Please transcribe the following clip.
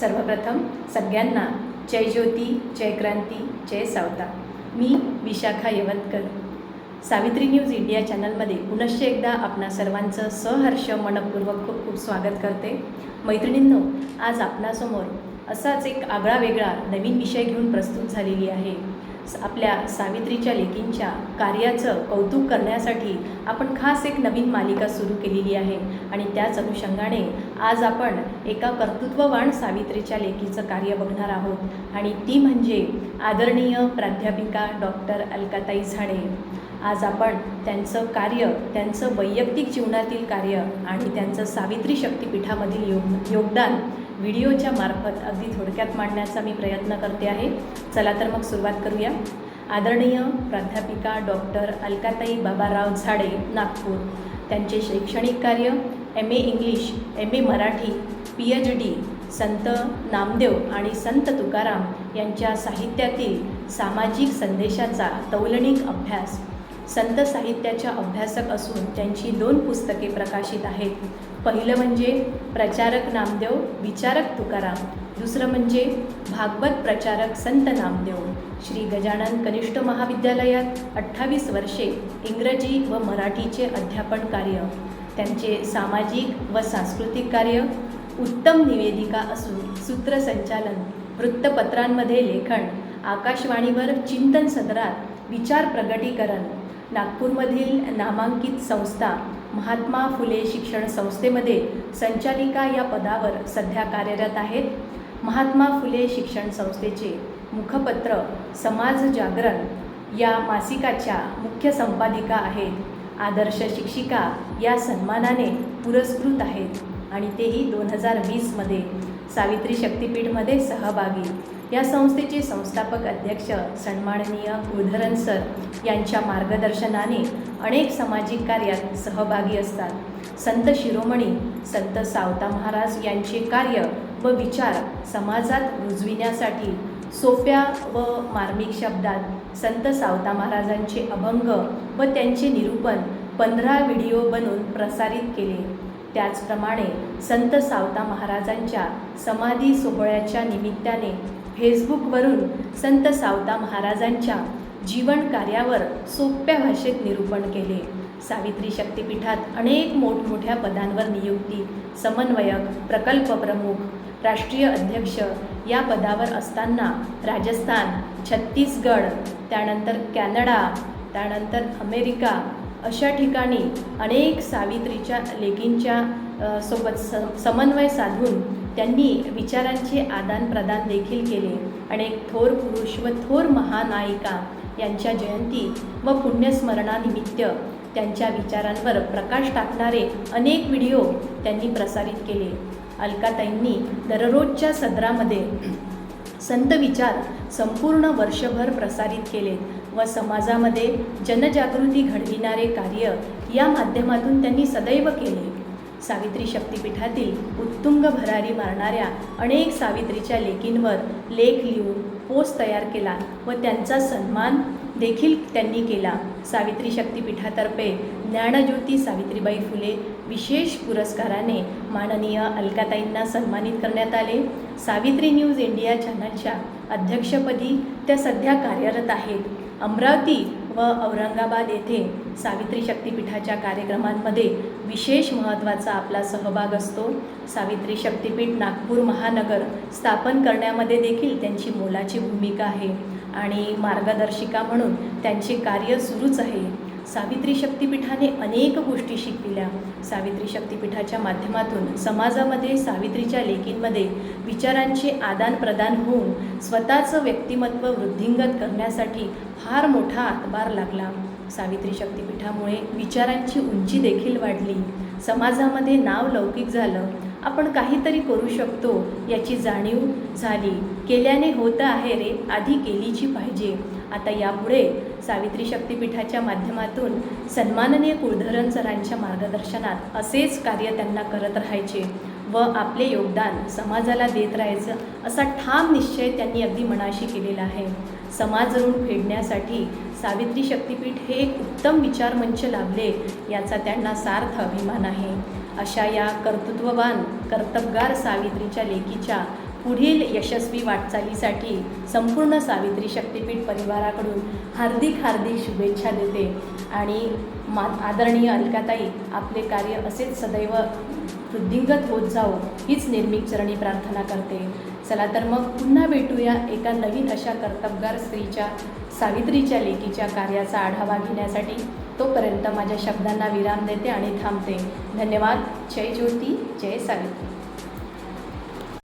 सर्वप्रथम सगळ्यांना जय ज्योती जय क्रांती जय सावता. मी विशाखा यवतकर. सावित्री न्यूज इंडिया चॅनलमध्ये पुनश्च एकदा आपणा सर्वांचं सहर्ष मनपूर्वक खूप खूप स्वागत करते. मैत्रिणींनो आज आपणासमोर असाच एक आगळा वेगळा नवीन विषय घेऊन प्रस्तुत झालेली आहे. आपल्या सावित्रीच्या लेकींच्या कार्याचं कौतुक करण्यासाठी आपण खास एक नवीन मालिका सुरू केलेली आहे. आणि त्याच अनुषंगाने आज आपण एका कर्तृत्ववान सावित्रीच्या लेकीचं कार्य बघणार आहोत. आणि ती म्हणजे आदरणीय प्राध्यापिका डॉक्टर अलकाताई झाडे. आज आपण त्यांचं कार्य त्यांचं वैयक्तिक जीवनातील कार्य आणि त्यांचं सावित्री शक्तिपीठामधील योग योगदान व्हिडिओच्या मार्फत अगदी थोडक्यात मांडण्याचा मी प्रयत्न करते आहे. चला तर मग सुरुवात करूया. आदरणीय प्राध्यापिका डॉक्टर अलकाताई बाबाराव झाडे नागपूर. त्यांचे शैक्षणिक कार्य M A English M A Marathi P H D Sant Namdev आणि संत तुकाराम यांच्या साहित्यातील सामाजिक संदेशाचा तौलनिक अभ्यास. संत साहित्याच्या अभ्यासक असून त्यांची दोन पुस्तके प्रकाशित आहेत. पहिलं म्हणजे प्रचारक नामदेव विचारक तुकाराम. दुसरं म्हणजे भागवत प्रचारक संत नामदेव. श्री गजानन कनिष्ठ महाविद्यालयात अठ्ठावीस वर्षे इंग्रजी व मराठीचे अध्यापन कार्य. त्यांचे सामाजिक व सांस्कृतिक कार्य. उत्तम निवेदिका असून सूत्रसंचालन वृत्तपत्रांमध्ये लेखन आकाशवाणीवर चिंतन सदरात विचार प्रगटीकरण नागपूरमधील नामांकित संस्था महात्मा फुले शिक्षण संस्थेमध्ये संचालिका या पदावर सध्या कार्यरत आहेत. महात्मा फुले शिक्षण संस्थेचे मुखपत्र समाज जागरण या मासिकाच्या मुख्य संपादिका आहेत. आदर्श शिक्षिका या सन्मानाने पुरस्कृत आहेत. आणि तेही दोन हजार वीसमध्ये सावित्री शक्तिपीठमध्ये सहभागी. या संस्थेचे संस्थापक अध्यक्ष सन्माननीय कुलधरन सर यांच्या मार्गदर्शनाने अनेक सामाजिक कार्यात सहभागी असतात. संत शिरोमणी संत सावता महाराज यांचे कार्य व विचार समाजात रुजविण्यासाठी सोप्या व मार्मिक शब्दात संत सावता महाराजांचे अभंग व त्यांचे निरूपण पंधरा व्हिडिओ बनवून प्रसारित केले. त्याचप्रमाणे संत सावता महाराजांच्या समाधी सोहळ्याच्या निमित्ताने फेसबुकवरून संत सावता महाराजांच्या जीवन कार्यावर सोप्या भाषेत निरूपण केले. सावित्री शक्तिपीठात अनेक मोठमोठ्या पदांवर नियुक्ती समन्वयक प्रकल्प प्रमुख राष्ट्रीय अध्यक्ष या पदावर असताना राजस्थान छत्तीसगड त्यानंतर कॅनडा त्यानंतर अमेरिका अशा ठिकाणी अनेक सावित्रीच्या लेकींच्या सोबत स समन्वय साधून त्यांनी विचारांचे आदानप्रदान देखील केले. अनेक थोर पुरुष व थोर महानायिका यांच्या जयंती व पुण्यस्मरणानिमित्त त्यांच्या विचारांवर प्रकाश टाकणारे अनेक व्हिडिओ त्यांनी प्रसारित केले. अलकाताईंनी दररोजच्या सदरामध्ये संत विचार संपूर्ण वर्षभर प्रसारित केले व समाजामध्ये जनजागृती घडविणारे कार्य या माध्यमातून त्यांनी सदैव केले. सावित्री शक्तिपीठातील उत्तुंग भरारी मारणाऱ्या अनेक सावित्रीच्या लेखींवर लेख लिहून पोस्ट तयार केला व त्यांचा सन्मान देखील त्यांनी केला. सावित्री शक्तिपीठातर्फे ज्ञानज्योती सावित्रीबाई फुले विशेष पुरस्काराने माननीय अलकाताईंना सन्मानित करण्यात आले. सावित्री न्यूज इंडिया चॅनलच्या अध्यक्षपदी त्या सध्या कार्यरत आहेत. अमरावती व औरंगाबाद येथे सावित्री शक्तिपीठाच्या कार्यक्रमांमध्ये विशेष महत्त्वाचा आपला सहभाग असतो. सावित्री शक्तिपीठ नागपूर महानगर स्थापन करण्यामध्ये देखील त्यांची मोलाची भूमिका आहे आणि मार्गदर्शिका म्हणून त्यांचे कार्य सुरूच आहे. सावित्री शक्तिपीठाने अनेक गोष्टी शिकविल्या. सावित्री शक्तिपीठाच्या माध्यमातून समाजामध्ये सावित्रीच्या लेकींमध्ये विचारांचे आदानप्रदान होऊन स्वतःचं व्यक्तिमत्व वृद्धिंगत करण्यासाठी फार मोठा हातभार लागला. सावित्री शक्तिपीठामुळे विचारांची उंची देखील वाढली. समाजामध्ये नाव लौकिक झालं. आपण काहीतरी करू शकतो याची जाणीव झाली. केल्याने होतं आहे रे आधी केलीची पाहिजे. आता यापुढे सावित्री शक्तीपीठाच्या माध्यमातून सन्माननीय कुलधरन सरांच्या मार्गदर्शनात असेच कार्य त्यांना करत राहायचे व आपले योगदान समाजाला देत राहायचं असा ठाम निश्चय त्यांनी अगदी मनाशी केलेला आहे. समाज ऋण फेडण्यासाठी सावित्री शक्तीपीठ हे एक उत्तम विचारमंच लाभले याचा त्यांना सार्थ अभिमान आहे. अशा या कर्तृत्ववान कर्तबगार सावित्रीच्या लेकीच्या पुढील यशस्वी वाटचालीसाठी संपूर्ण सावित्री शक्तीपीठ परिवाराकडून हार्दिक हार्दिक शुभेच्छा देते. आणि मा आदरणीय अलकाताई आपले कार्य असेच सदैव वृद्धिंगत होत जावो हीच निर्मिक चरणी प्रार्थना करते. चला तर मग पुन्हा भेटूया एका नवीन अशा कर्तबगार स्त्रीच्या सावित्रीच्या लेकीच्या कार्याचा आढावा घेण्यासाठी. तोपर्यंत माझ्या शब्दांना विराम देते आणि थांबते. धन्यवाद. जय ज्योती जय सावित्री.